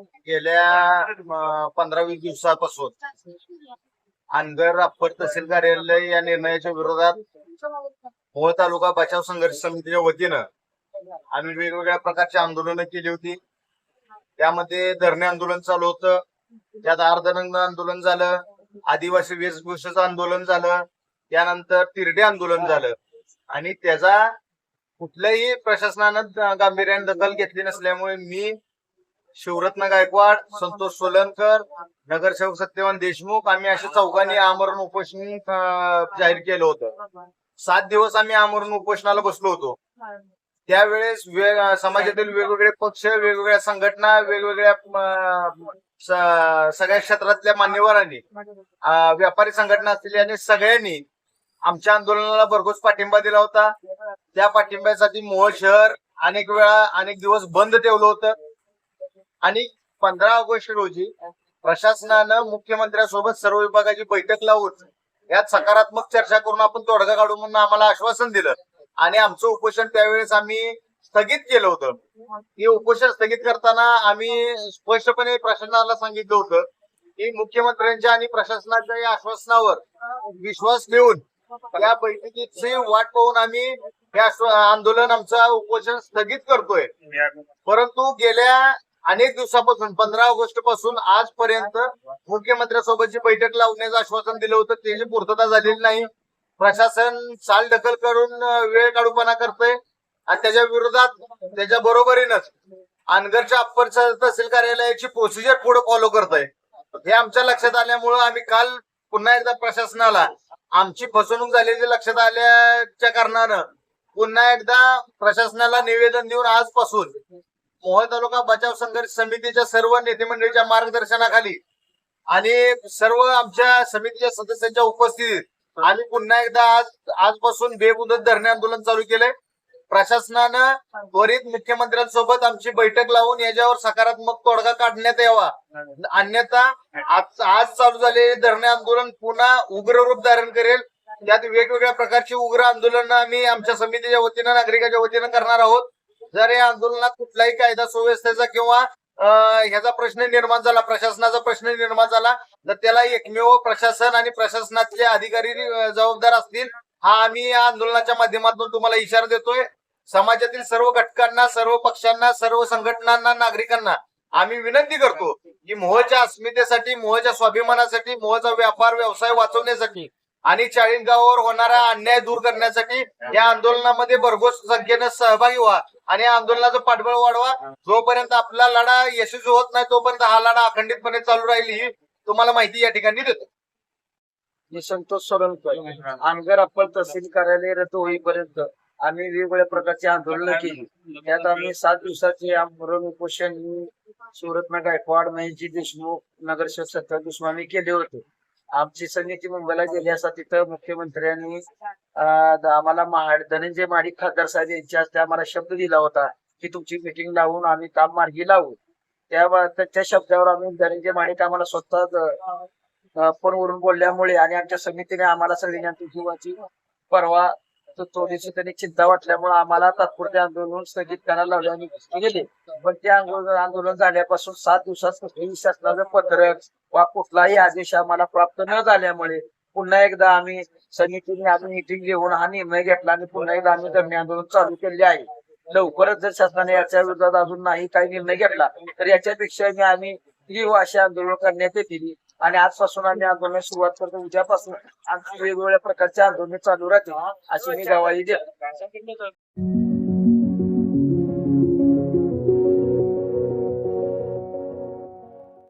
गेल्या पंधरा वीस दिवसापासून अनगर अप्पर तहसील कार्यालय या निर्णयाच्या विरोधात मोहोळ तालुका बचाव संघर्ष समितीच्या वतीनं आम्ही वेगवेगळ्या प्रकारची आंदोलनं केली होती. त्यामध्ये धरणे आंदोलन चालू होतं. त्यात अर्धनग्न आंदोलन झालं. आदिवासी वेशभूषाचं आंदोलन झालं. त्यानंतर तिरडे आंदोलन झालं. आणि त्याचा कुठल्याही प्रशासनानं गांभीर्याने दखल घेतली नसल्यामुळे मी शिवरत्न गायकवाड संतोष सोलनकर नगरसेवक सत्यवान देशमुख आम्ही अशा चौघांनी आमरण उपोषण जाहीर केलं होतं. सात दिवस आम्ही आमरण उपोषणाला बसलो होतो. त्यावेळेस समाजातील वेगवेगळे पक्ष वेगवेगळ्या संघटना वेगवेगळ्या सगळ्या क्षेत्रातल्या मान्यवरांनी व्यापारी संघटना असलेल्या आणि सगळ्यांनी आमच्या आंदोलनाला भरघोस पाठिंबा दिला होता. त्या पाठिंब्यासाठी मोहोळ शहर अनेक वेळा अनेक दिवस बंद ठेवलं होतं. आणि पंधरा ऑगस्ट रोजी प्रशासनानं मुख्यमंत्र्यांसोबत सर्व विभागाची बैठक लावून यात सकारात्मक चर्चा करून आपण तोडगा काढू म्हणून आम्हाला आश्वासन दिलं. आणि आमचं उपोषण त्यावेळेस आम्ही स्थगित केलं होतं. हे उपोषण स्थगित करताना आम्ही स्पष्टपणे प्रशासनाला सांगितलं होतं की मुख्यमंत्र्यांच्या आणि प्रशासनाच्या या आश्वासनावर विश्वास ठेवून या बैठकीची वाट पाहून आम्ही हे आंदोलन आमचं उपोषण स्थगित करतोय. परंतु गेल्या अनेक दिवसापासून पंधरा ऑगस्टपासून आजपर्यंत मुख्यमंत्र्यांसोबतची बैठक लावण्याचं आश्वासन दिलं होतं. त्याची पूर्तता झालेली नाही. प्रशासन चाल दखल करून वेळ काढूपणा करतोय. आणि त्याच्या विरोधात त्याच्या बरोबरीनच अनगरच्या अप्पर तहसील कार्यालयाची प्रोसिजर पुढे फॉलो करत आहे हे आमच्या लक्षात आल्यामुळं आम्ही काल पुन्हा एकदा प्रशासनाला आमची फसवणूक झालेली लक्षात आल्याच्या कारणानं पुन्हा एकदा प्रशासनाला निवेदन देऊन आजपासून मोहोळ तालुका बचाव संघर्ष समितीच्या सर्व नेते मंडळीच्या मार्गदर्शनाखाली आणि सर्व आमच्या समितीच्या सदस्यांच्या उपस्थितीत आम्ही पुन्हा एकदा आज आजपासून बेमुदत धरणे आंदोलन चालू केलंय. प्रशासनानं त्वरित मुख्यमंत्र्यांसोबत आमची बैठक लावून याच्यावर सकारात्मक तोडगा काढण्यात यावा. अन्यथा आज आज चालू झालेले धरणे आंदोलन पुन्हा उग्र रूप धारण करेल. त्यात वेगवेगळ्या प्रकारची उग्र आंदोलन आम्ही आमच्या समितीच्या वतीनं नागरिकाच्या वतीनं करणार आहोत. जर या आंदोलनात कुठलाही कायदा सुव्यवस्थेचा किंवा ह्याचा प्रश्न निर्माण झाला प्रशासनाचा प्रश्न निर्माण झाला तर त्याला एकमेव प्रशासन आणि प्रशासनातले अधिकारी जबाबदार असतील हा आम्ही या आंदोलनाच्या माध्यमातून तुम्हाला इशारा देतोय. समाजातील सर्व घटकांना सर्व पक्षांना सर्व संघटनांना नागरिकांना आम्ही विनंती करतो की मोहच्या अस्मितेसाठी मोहच्या स्वाभिमानासाठी मोहचा व्यापार व्यवसाय वाचवण्यासाठी आणि चाळीसगावावर होणारा अन्याय दूर करण्यासाठी या आंदोलनामध्ये भरघोस संख्येनं सहभागी व्हा आणि या आंदोलनाचं पाठबळ वाढवा. जोपर्यंत आपला लढा यशस्वी होत नाही तोपर्यंत हा लढा अखंडितपणे चालू राहील ही तुम्हाला माहिती या ठिकाणी देतो. मी संतोष सोलंकर आमगर अप्पल तहसील कार्यालय रद्द होईपर्यंत आम्ही वेगवेगळ्या प्रकारची आंदोलनं केली. त्यात आम्ही सात दिवसाचे आमरण उपोषण ही गायकवाड महेशजी देशमुख नगरसेवक सत्तर देशमुख आम्ही केले होते. आमची समिती मुंबईला गेली असता तिथं मुख्यमंत्र्यांनी आम्हाला महाड धनंजय महाडिक खासदार साहेब यांच्या हस्ते आम्हाला शब्द दिला होता की तुमची मिटिंग लावून आम्ही काम मार्गी लावू. त्या त्या शब्दावर आम्ही धनंजय महाडिक आम्हाला स्वतः फोनवरून बोलल्यामुळे आणि आमच्या समितीने आम्हाला सगळ्यांनी आमच्या जीवाची परवा तर थोडीशी त्यांनी चिंता वाटल्यामुळे आम्हाला तात्पुरते आंदोलन स्थगित करायला लावले आणि गेले. पण ते आंदोलन आंदोलन झाल्यापासून सात दिवसात कुठलेही शासनाचं पत्रक वा कुठलाही आदेश आम्हाला प्राप्त न झाल्यामुळे पुन्हा एकदा आम्ही समितीने आम्ही मिटिंग घेऊन हा निर्णय घेतला आणि पुन्हा एकदा आम्ही धरणे आंदोलन चालू केले आहे. लवकरच जर शासनाने याच्या विरोधात अजून नाही काही निर्णय घेतला तर याच्यापेक्षा मी आम्ही तीव्र अशी आंदोलन करण्यात येतील. आणि आजपासून आम्ही आंदोलन सुरुवात करतो. उद्यापासून आमची वेगवेगळ्या प्रकारचे आंदोलन चालू राहतील. अशी मी गवाही देतो.